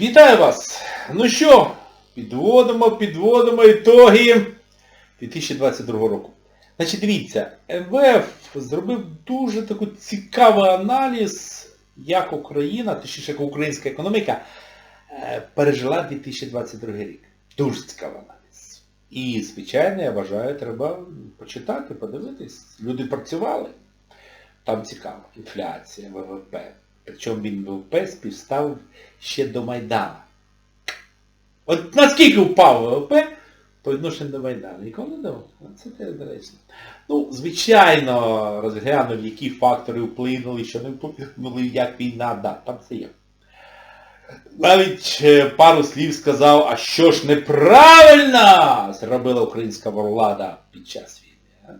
Вітаю вас! Ну що, підводимо, підводимо ітоги 2022 року. Значить, дивіться, МВФ зробив дуже такий цікавий аналіз, як Україна, точніше, як українська економіка е, пережила 2022 рік. Дуже цікавий аналіз. І, звичайно, я вважаю, треба почитати, подивитись. Люди працювали. Там цікаво. Інфляція, ВВП. Причому він ВВП співстав ще до Майдану. От наскільки впав ВВП по відношенню до Майдану? Ніколи не думав. Це те доречно. Ну, звичайно, розглянув, які фактори вплинули, що не вплинули, як війна, да, там це є. Навіть е, пару слів сказав, а що ж неправильно зробила українська влада під час війни. а?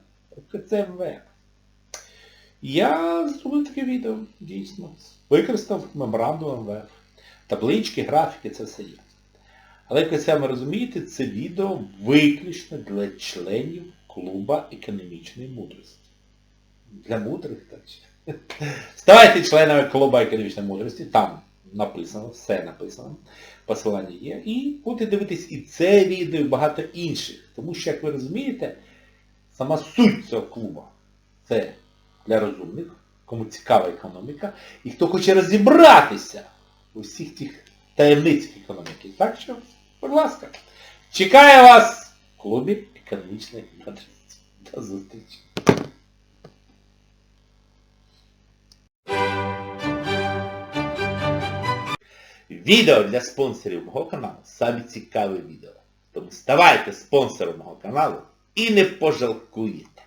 Я зробив таке відео, дійсно. Використав меморандум МВФ. Таблички, графіки, це все є. Але як ви самі розумієте, це відео виключно для членів клуба економічної мудрості. Для мудрих, так чи? Ставайте членами клуба економічної мудрості, там написано, все написано, посилання є. І будете дивитись і це відео, і багато інших. Тому що, як ви розумієте, сама суть цього клуба це для розумних, кому цікава економіка, і хто хоче розібратися у всіх тих таємницях економіки. Так що, будь ласка, чекаю вас в клубі економічної мудрості. До зустрічі. Відео для спонсорів мого каналу самі цікаві відео. Тому ставайте спонсором мого каналу і не пожалкуєте.